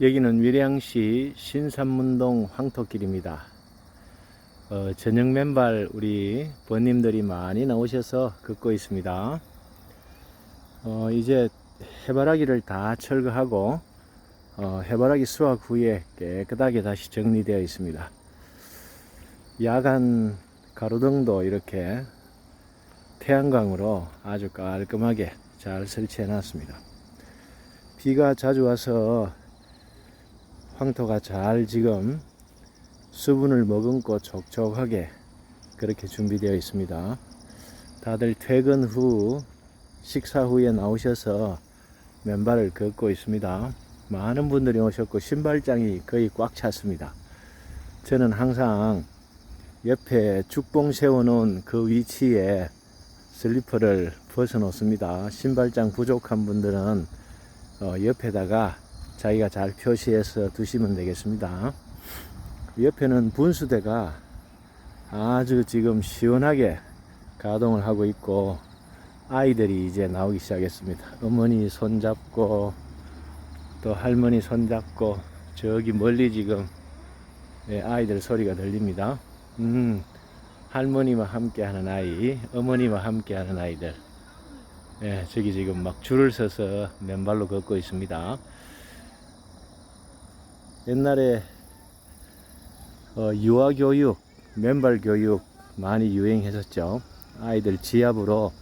여기는 밀양시 신산문동 황토길입니다. 어, 저녁 맨발 우리 번님들이 많이 나오셔서 걷고 있습니다. 어, 이제 해바라기를 다 철거하고 어, 해바라기 수확 후에 깨끗하게 다시 정리되어 있습니다. 야간 가로등도 이렇게 태양광으로 아주 깔끔하게 잘 설치해 놨습니다. 비가 자주 와서 황토가 잘 지금 수분을 머금고 촉촉하게 그렇게 준비되어 있습니다. 다들 퇴근 후 식사 후에 나오셔서 맨발을 걷고 있습니다. 많은 분들이 오셨고 신발장이 거의 꽉 찼습니다. 저는 항상 옆에 죽봉 세워놓은 그 위치에 슬리퍼를 벗어 놓습니다. 신발장 부족한 분들은 어, 옆에다가 자기가 잘 표시해서 두시면 되겠습니다. 옆에는 분수대가 아주 지금 시원하게 가동을 하고 있고 아이들이 이제 나오기 시작했습니다. 어머니 손잡고 또 할머니 손잡고 저기 멀리 지금 예, 아이들 소리가 들립니다. 음, 할머니와 함께 하는 아이, 어머니와 함께 하는 아이들. 예, 저기 지금 막 줄을 서서 맨발로 걷고 있습니다. 옛날에 어, 유아교육, 맨발 교육 많이 유행했었죠. 아이들 지압으로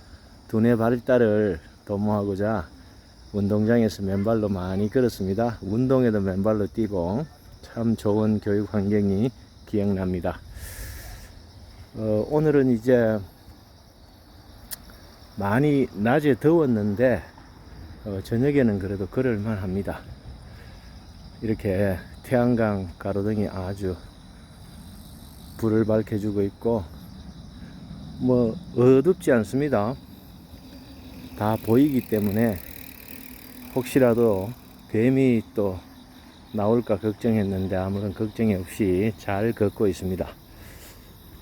두뇌 발달을 도모하고자 운동장에서 맨발로 많이 걸었습니다. 운동에도 맨발로 뛰고 참 좋은 교육 환경이 기억납니다. 어, 오늘은 이제 많이 낮에 더웠는데 어, 저녁에는 그래도 걸을만 합니다. 이렇게 태양광 가로등이 아주 불을 밝혀주고 있고 뭐 어둡지 않습니다. 다 보이기 때문에 혹시라도 뱀이 또 나올까 걱정했는데 아무런 걱정이 없이 잘 걷고 있습니다.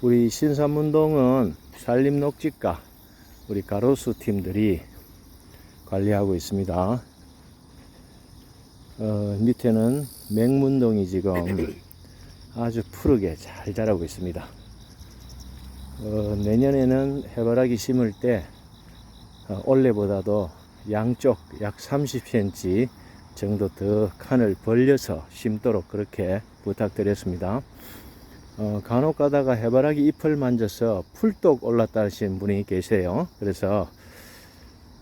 우리 신산문동은 산림녹지과 우리 가로수 팀들이 관리하고 있습니다. 어, 밑에는 맹문동이 지금 아주 푸르게 잘 자라고 있습니다. 어, 내년에는 해바라기 심을 때 어, 올해보다도 양쪽 약 30cm 정도 더 칸을 벌려서 심도록 그렇게 부탁드렸습니다. 어, 간혹 가다가 해바라기 잎을 만져서 풀독 올랐다 하시는 분이 계세요. 그래서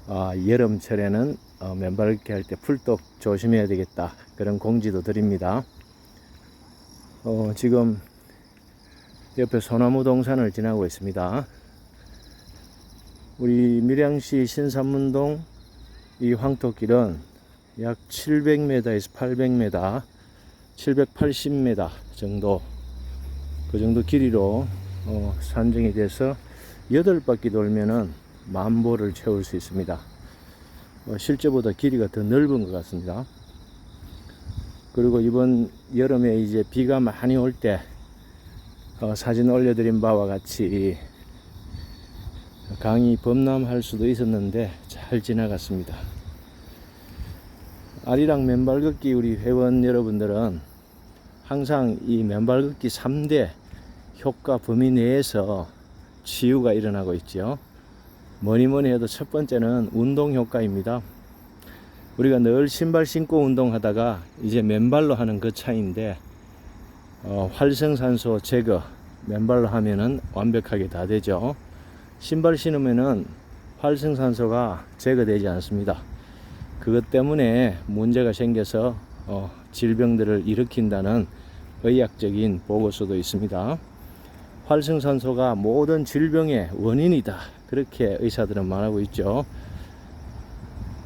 아, 여름철에는 어, 맨발걷기 할 때 풀독 조심해야 되겠다. 그런 공지도 드립니다. 어, 지금 옆에 소나무 동산을 지나고 있습니다. 우리 밀양시 신산문동 이 황토길은 약 700m에서 800m, 780m 정도 그 정도 길이로 어, 산정이 돼서 8바퀴 돌면은 만보를 채울 수 있습니다. 어, 실제보다 길이가 더 넓은 것 같습니다. 그리고 이번 여름에 이제 비가 많이 올때 어, 사진 올려드린 바와 같이 강이 범람할 수도 있었는데 잘 지나갔습니다. 아리랑 맨발 걷기 우리 회원 여러분들은 항상 이 맨발 걷기 3대 효과 범위 내에서 치유가 일어나고 있죠. 뭐니 뭐니 해도 첫 번째는 운동 효과입니다. 우리가 늘 신발 신고 운동하다가 이제 맨발로 하는 그 차이인데 어, 활성산소 제거 맨발로 하면은 완벽하게 다 되죠. 신발 신으면은 활성산소가 제거되지 않습니다. 그것 때문에 문제가 생겨서 어, 질병들을 일으킨다는 의학적인 보고서도 있습니다. 활성산소가 모든 질병의 원인이다. 그렇게 의사들은 말하고 있죠.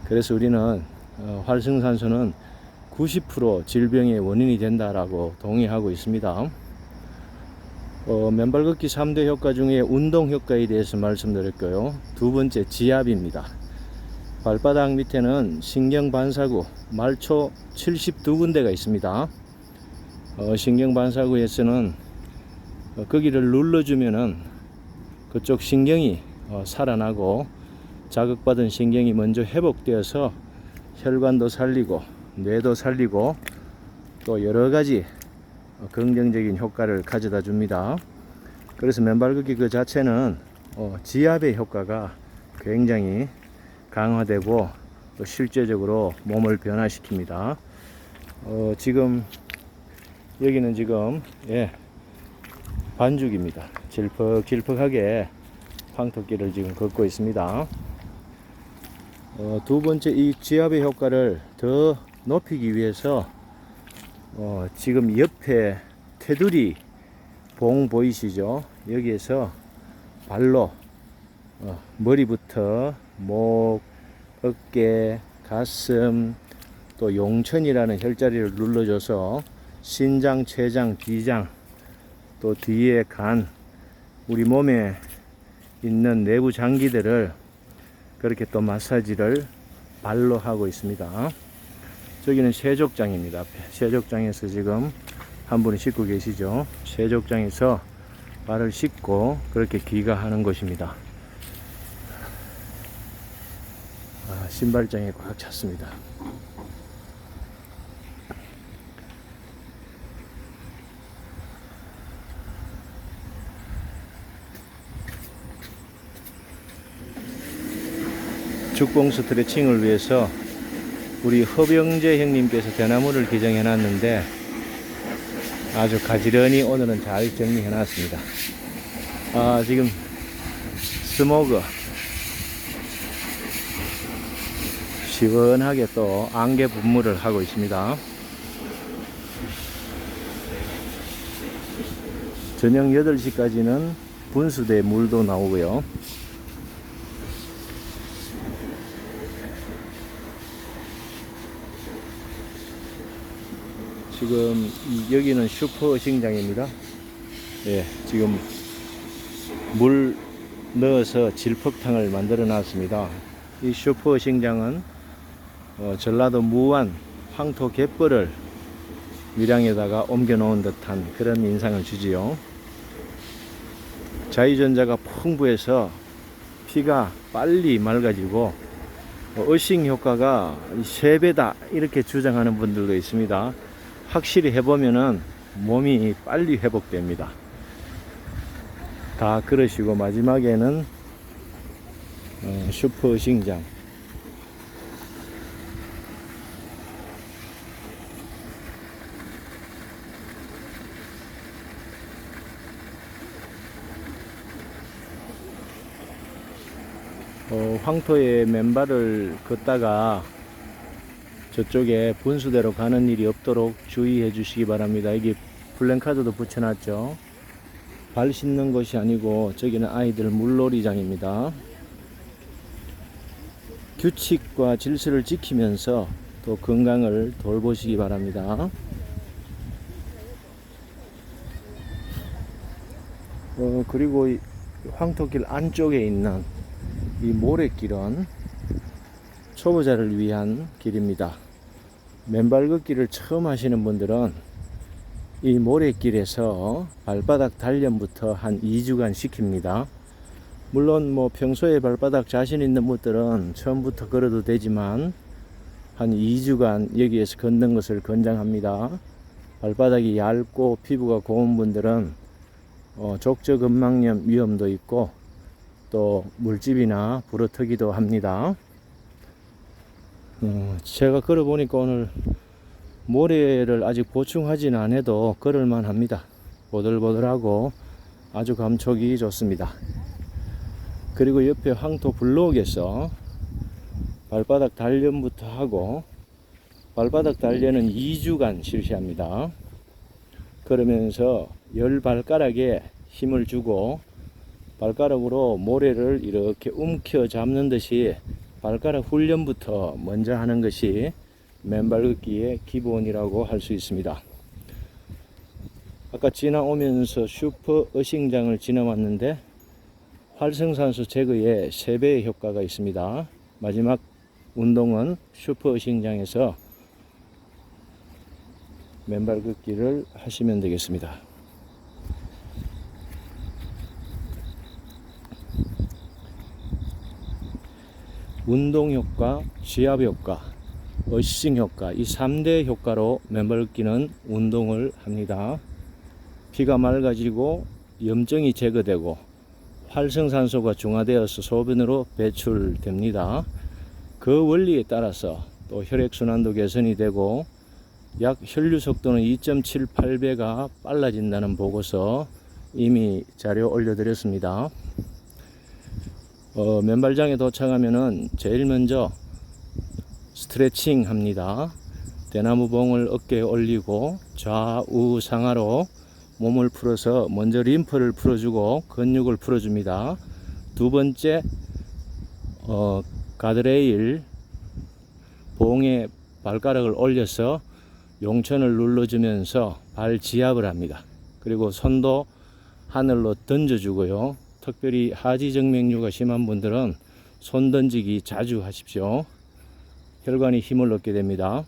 그래서 우리는 어, 활성산소는 90% 질병의 원인이 된다라고 동의하고 있습니다. 어, 맨발 걷기 3대 효과 중에 운동 효과에 대해서 말씀드렸고요. 두 번째 지압입니다. 발바닥 밑에는 신경 반사구, 말초 72군데가 있습니다. 어, 신경 반사구에서는 어, 거기를 눌러주면은 그쪽 신경이 어, 살아나고 자극받은 신경이 먼저 회복되어서 혈관도 살리고 뇌도 살리고 또 여러 가지 어, 긍정적인 효과를 가져다 줍니다. 그래서 맨발 걷기 그 자체는 어, 지압의 효과가 굉장히 강화되고 또 실제적으로 몸을 변화시킵니다. 어, 지금 여기는 지금 예, 반죽입니다. 질퍽질퍽하게 황토길을 지금 걷고 있습니다. 어, 두 번째 이 지압의 효과를 더 높이기 위해서 어, 지금 옆에 테두리 봉 보이시죠? 여기에서 발로 어, 머리부터 목, 어깨, 가슴, 또 용천이라는 혈자리를 눌러줘서 신장, 췌장, 비장, 또 뒤에 간, 우리 몸에 있는 내부 장기들을 그렇게 또 마사지를 발로 하고 있습니다. 저기는 세족장입니다. 세족장에서 지금 한 분이 씻고 계시죠. 세족장에서 발을 씻고 그렇게 귀가하는 곳입니다. 아, 신발장에 꽉 찼습니다. 죽봉 스트레칭을 위해서 우리 허병재 형님께서 대나무를 개정해 놨는데 아주 가지런히 오늘은 잘 정리해 놨습니다. 아, 지금 스모그 시원하게 또 안개 분무를 하고 있습니다. 저녁 8시까지는 분수대 물도 나오고요. 지금 이- 여기는 슈퍼 시장입니다. 예, 지금 물 넣어서 질퍽탕을 만들어 놨습니다. 이 슈퍼 시장은 어, 전라도 무안 황토 갯벌을 밀양에다가 옮겨 놓은 듯한 그런 인상을 주지요. 자유전자가 풍부해서 피가 빨리 맑아지고 어, 어싱 효과가 3배다 이렇게 주장하는 분들도 있습니다. 확실히 해보면은 몸이 빨리 회복됩니다. 다 그러시고 마지막에는 어, 슈퍼 신장 어, 황토에 맨발을 걷다가 저쪽에 분수대로 가는 일이 없도록 주의해 주시기 바랍니다. 여기 플랜카드도 붙여놨죠. 발 씻는 곳이 아니고 저기는 아이들 물놀이장입니다. 규칙과 질서를 지키면서 또 건강을 돌보시기 바랍니다. 어, 그리고 이 황토길 안쪽에 있는 이 모래길은 초보자를 위한 길입니다. 맨발 걷기를 처음 하시는 분들은 이 모래길에서 발바닥 단련부터 한 2주간 시킵니다. 물론 뭐 평소에 발바닥 자신 있는 분들은 처음부터 걸어도 되지만 한 2주간 여기에서 걷는 것을 권장합니다. 발바닥이 얇고 피부가 고운 분들은 어, 족저근막염 위험도 있고 또 물집이나 부러뜨기도 합니다. 어, 제가 걸어보니까 오늘 모래를 아직 보충하지는 않아도 걸을만 합니다. 보들보들하고 아주 감촉이 좋습니다. 그리고 옆에 황토 블록에서 발바닥 단련부터 하고 발바닥 단련은 2주간 실시합니다. 그러면서 열 발가락에 힘을 주고 발가락으로 모래를 이렇게 움켜 잡는 듯이 발가락 훈련부터 먼저 하는 것이 맨발 걷기의 기본이라고 할 수 있습니다. 아까 지나오면서 슈퍼 어싱장을 지나왔는데 활성산소 제거에 3배의 효과가 있습니다. 마지막 운동은 슈퍼 어싱장에서 맨발 걷기를 하시면 되겠습니다. 운동 효과, 지압 효과, 어시싱 효과 이 3대 효과로 맨발 걷기는 운동을 합니다. 피가 맑아지고 염증이 제거되고 활성산소가 중화되어서 소변으로 배출됩니다. 그 원리에 따라서 또 혈액순환도 개선이 되고 약 혈류 속도는 2.78배가 빨라진다는 보고서 이미 자료 올려드렸습니다. 어, 맨발장에 도착하면은 제일 먼저 스트레칭 합니다. 대나무 봉을 어깨에 올리고 좌우 상하로 몸을 풀어서 먼저 림프를 풀어주고 근육을 풀어줍니다. 두 번째 어, 가드레일 봉에 발가락을 올려서 용천을 눌러주면서 발 지압을 합니다. 그리고 손도 하늘로 던져주고요. 특별히 하지정맥류가 심한 분들은 손 던지기 자주 하십시오. 혈관이 힘을 얻게 됩니다.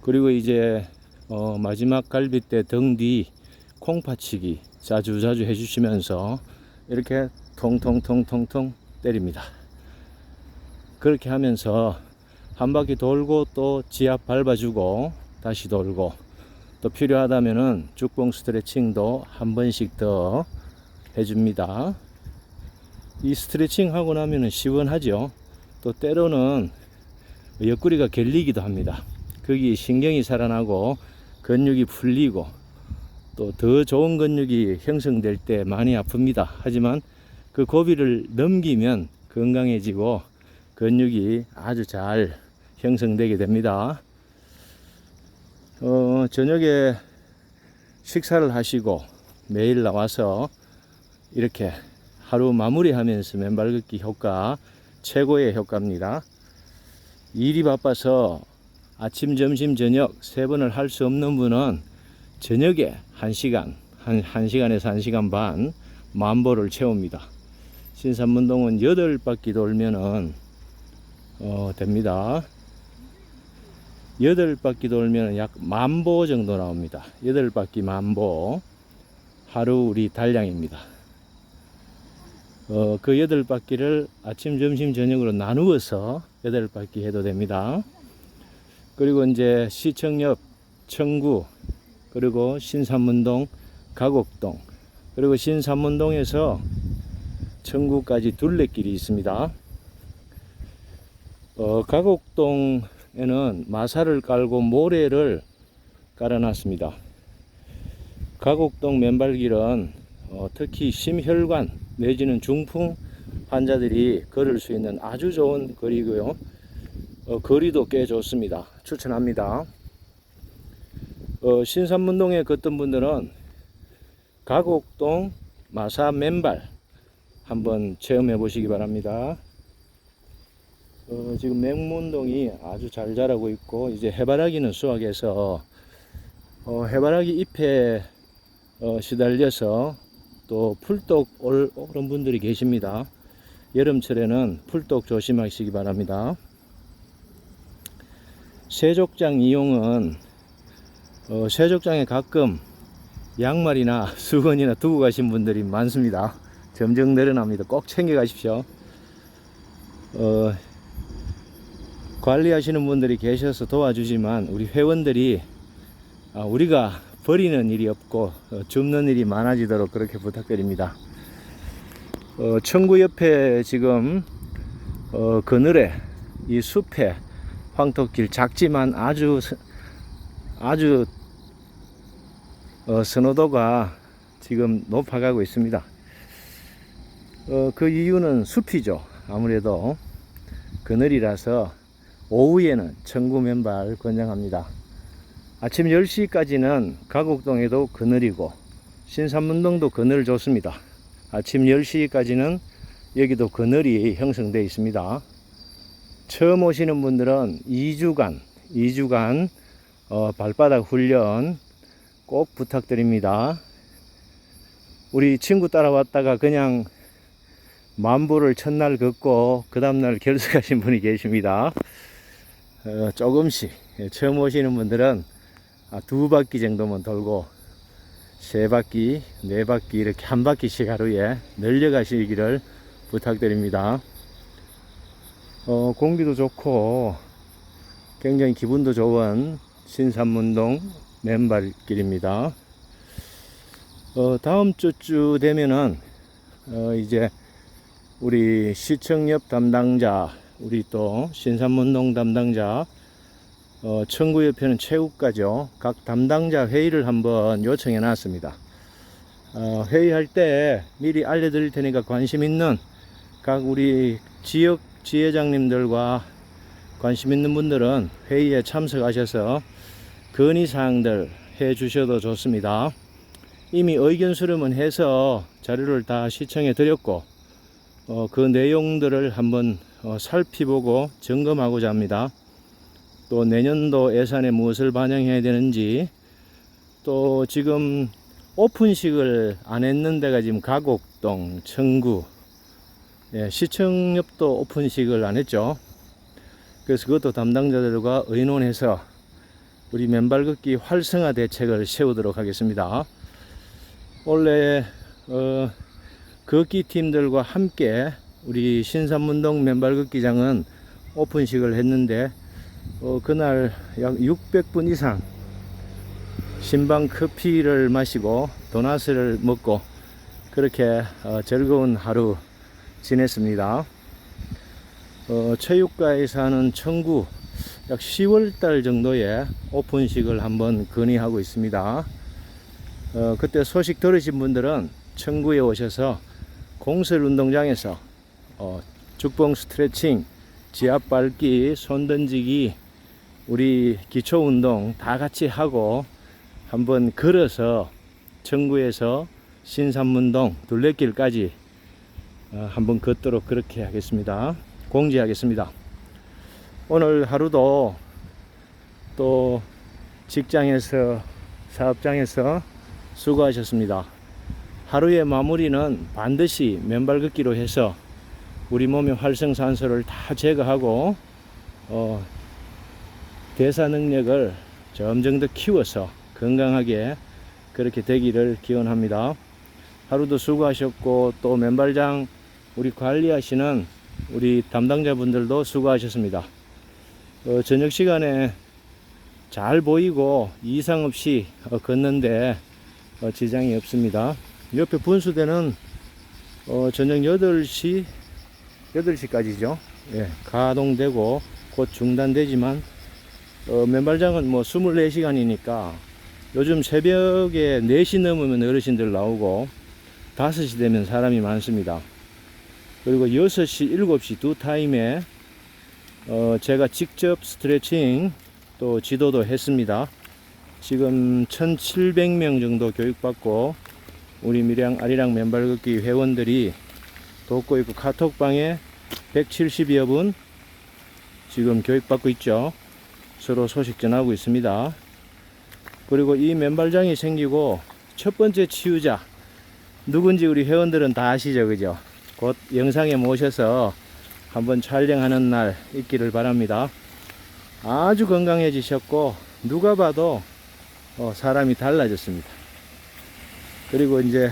그리고 이제 어, 마지막 갈비뼈 등뒤 콩파치기 자주 자주 해주시면서 이렇게 통통통통통 때립니다. 그렇게 하면서 한 바퀴 돌고 또 지압 밟아주고 다시 돌고 또 필요하다면은 죽봉 스트레칭도 한 번씩 더 해줍니다. 이 스트레칭 하고 나면은 시원하죠. 또 때로는 옆구리가 결리기도 합니다. 거기 신경이 살아나고 근육이 풀리고 또 더 좋은 근육이 형성될 때 많이 아픕니다. 하지만 그 고비를 넘기면 건강해지고 근육이 아주 잘 형성되게 됩니다. 어, 저녁에 식사를 하시고 매일 나와서 이렇게 하루 마무리하면서 맨발 걷기 효과 최고의 효과입니다. 일이 바빠서 아침, 점심, 저녁 세 번을 할 수 없는 분은 저녁에 한 시간, 한, 한 시간에서 한 시간 반 만보를 채웁니다. 신산문동은 여덟 바퀴 돌면은 어, 됩니다. 여덟 바퀴 돌면 약 만보 정도 나옵니다. 여덟 바퀴 만보 하루 우리 달량입니다. 어, 그 여덟 바퀴를 아침, 점심, 저녁으로 나누어서 여덟 바퀴 해도 됩니다. 그리고 이제 시청 옆 청구 그리고 신산문동 가곡동 그리고 신산문동에서 청구까지 둘레길이 있습니다. 어, 가곡동에는 마사를 깔고 모래를 깔아놨습니다. 가곡동 맨발길은 어, 특히 심혈관 내지는 중풍 환자들이 걸을 수 있는 아주 좋은 거리고요. 어, 거리도 꽤 좋습니다. 추천합니다. 어, 신산문동에 걷던 분들은 가곡동 마사 맨발 한번 체험해 보시기 바랍니다. 어, 지금 맹문동이 아주 잘 자라고 있고 이제 해바라기는 수확해서 어, 해바라기 잎에 어, 시달려서 또 풀독 올, 오른 분들이 계십니다. 여름철에는 풀독 조심하시기 바랍니다. 세족장 이용은 어, 세족장에 가끔 양말이나 수건이나 두고 가신 분들이 많습니다. 점점 늘어납니다. 꼭 챙겨 가십시오. 어, 관리하시는 분들이 계셔서 도와주지만 우리 회원들이 아, 우리가 버리는 일이 없고 어, 줍는 일이 많아지도록 그렇게 부탁드립니다. 어, 청구 옆에 지금 어, 그늘에 이 숲에 황토길 작지만 아주 스- 아주 어, 선호도가 지금 높아가고 있습니다. 어, 그 이유는 숲이죠. 아무래도 그늘이라서 오후에는 청구 맨발 권장합니다. 아침 10시까지는 가곡동에도 그늘이고 신산문동도 그늘 좋습니다. 아침 10시까지는 여기도 그늘이 형성되어 있습니다. 처음 오시는 분들은 2주간, 2주간 어, 발바닥 훈련 꼭 부탁드립니다. 우리 친구 따라왔다가 그냥 만보를 첫날 걷고 그 다음날 결석하신 분이 계십니다. 어, 조금씩 예, 처음 오시는 분들은 아, 두 바퀴 정도만 돌고 세 바퀴, 네 바퀴 이렇게 한 바퀴씩 하루에 늘려가시기를 부탁드립니다. 어, 공기도 좋고 굉장히 기분도 좋은 신산문동 맨발길입니다. 어, 다음 주쯤 되면은 어, 이제 우리 시청 옆 담당자 우리 또 신산문동 담당자 어, 청구협회는 체육과죠. 각 담당자 회의를 한번 요청해 놨습니다. 어, 회의할 때 미리 알려드릴 테니까 관심 있는 각 우리 지역 지회장님들과 관심 있는 분들은 회의에 참석하셔서 건의사항들 해 주셔도 좋습니다. 이미 의견 수렴은 해서 자료를 다 시청해 드렸고, 어, 그 내용들을 한번 어, 살피보고 점검하고자 합니다. 또 내년도 예산에 무엇을 반영해야 되는지, 또 지금 오픈식을 안 했는 데가 지금 가곡동, 청구, 예, 시청 옆도 오픈식을 안 했죠. 그래서 그것도 담당자들과 의논해서 우리 맨발 걷기 활성화 대책을 세우도록 하겠습니다. 원래 어, 걷기 팀들과 함께 우리 신산문동 맨발 걷기장은 오픈식을 했는데 어, 그날 약 600분 이상 신방 커피를 마시고 도넛을 먹고 그렇게 어, 즐거운 하루 지냈습니다. 어, 체육가에서 하는 청구 약 10월 달 정도에 오픈식을 한번 건의하고 있습니다. 어, 그때 소식 들으신 분들은 청구에 오셔서 공설 운동장에서 어, 죽봉 스트레칭, 지압 밟기, 손 던지기, 우리 기초 운동 다 같이 하고 한번 걸어서 청구에서 신산문동 둘레길까지 어, 한번 걷도록 그렇게 하겠습니다. 공지하겠습니다. 오늘 하루도 또 직장에서 사업장에서 수고하셨습니다. 하루의 마무리는 반드시 맨발 걷기로 해서 우리 몸의 활성산소를 다 제거하고 어, 대사 능력을 점점 더 키워서 건강하게 그렇게 되기를 기원합니다. 하루도 수고하셨고 또 맨발장 우리 관리하시는 우리 담당자분들도 수고하셨습니다. 어, 저녁 시간에 잘 보이고 이상 없이 어, 걷는데 어, 지장이 없습니다. 옆에 분수대는 어, 저녁 8시 8시까지죠. 예, 가동되고 곧 중단되지만 어, 맨발장은 뭐 24시간이니까 요즘 새벽에 4시 넘으면 어르신들 나오고 5시 되면 사람이 많습니다. 그리고 6시, 7시 두 타임에 어, 제가 직접 스트레칭 또 지도도 했습니다. 지금 1700명 정도 교육받고 우리 미량 아리랑 맨발 걷기 회원들이 돕고 있고 카톡방에 170여 분 지금 교육받고 있죠. 서로 소식 전하고 있습니다. 그리고 이 맨발장이 생기고 첫 번째 치유자 누군지 우리 회원들은 다 아시죠, 그죠? 곧 영상에 모셔서 한번 촬영하는 날 있기를 바랍니다. 아주 건강해지셨고 누가 봐도 어, 사람이 달라졌습니다. 그리고 이제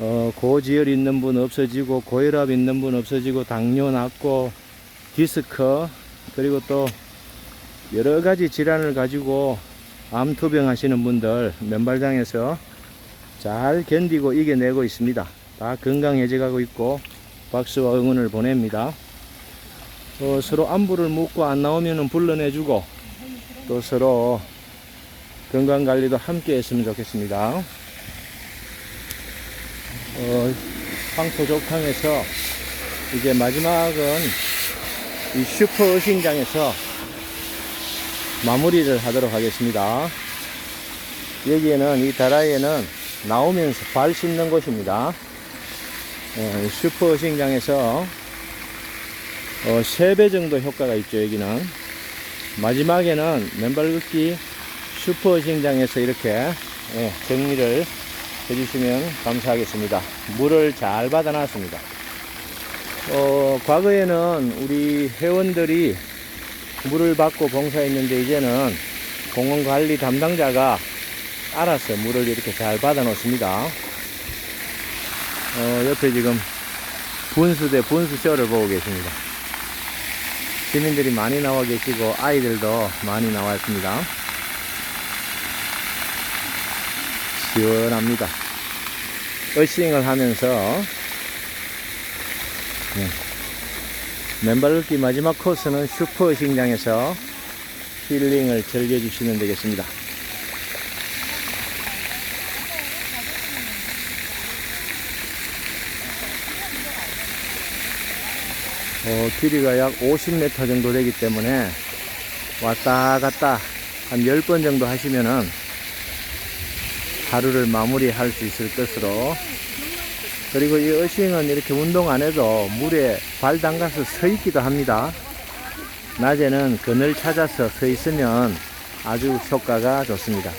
어, 고지혈 있는 분 없어지고 고혈압 있는 분 없어지고 당뇨 낫고 디스크 그리고 또 여러 가지 질환을 가지고 암투병 하시는 분들 맨발장에서 잘 견디고 이겨내고 있습니다. 다 건강해져 가고 있고 박수와 응원을 보냅니다. 어, 서로 안부를 묻고 안 나오면 불러내주고 또 서로 건강관리도 함께 했으면 좋겠습니다. 어, 황토족탕에서 이제 마지막은 이 슈퍼 의신장에서 마무리를 하도록 하겠습니다. 여기에는 이 다라이에는 나오면서 발 씻는 곳입니다. 어, 슈퍼 의신장에서 어, 3배 정도 효과가 있죠, 여기는. 마지막에는 맨발 걷기 슈퍼 의신장에서 이렇게 예, 정리를 해주시면 감사하겠습니다. 물을 잘 받아놨습니다. 어, 과거에는 우리 회원들이 물을 받고 봉사했는데 이제는 공원 관리 담당자가 알아서 물을 이렇게 잘 받아 놓습니다. 어, 옆에 지금 분수대 분수쇼를 보고 계십니다. 시민들이 많이 나와 계시고 아이들도 많이 나와 있습니다. 시원합니다. 어싱을 하면서 네. 맨발 걷기 마지막 코스는 슈퍼 어싱장에서 힐링을 즐겨주시면 되겠습니다. 어, 길이가 약 50m 정도 되기 때문에 왔다 갔다 한 10번 정도 하시면은 하루를 마무리할 수 있을 것으로 그리고 이 어싱은 이렇게 운동 안 해도 물에 발 담가서 서 있기도 합니다. 낮에는 그늘 찾아서 서 있으면 아주 효과가 좋습니다.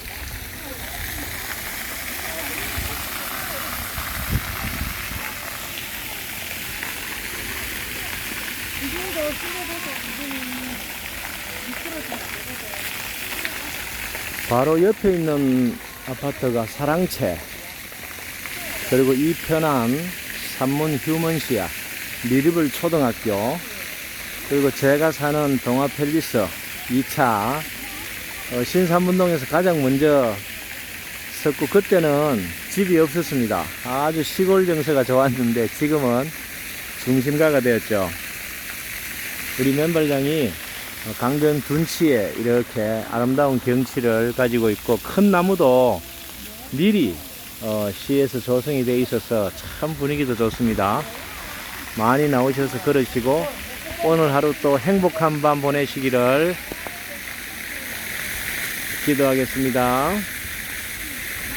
바로 옆에 있는 아파트가 사랑채 그리고 이편한 산문 휴먼시아 미리블 초등학교 그리고 제가 사는 동화 팰리스 2차 어, 신산문동에서 가장 먼저 섰고 그때는 집이 없었습니다. 아주 시골 정서가 좋았는데 지금은 중심가가 되었죠. 우리 맨발장이 어, 강변 둔치에 이렇게 아름다운 경치를 가지고 있고 큰 나무도 미리 어, 시에서 조성이 되어 있어서 참 분위기도 좋습니다. 많이 나오셔서 걸으시고 오늘 하루 또 행복한 밤 보내시기를 기도하겠습니다.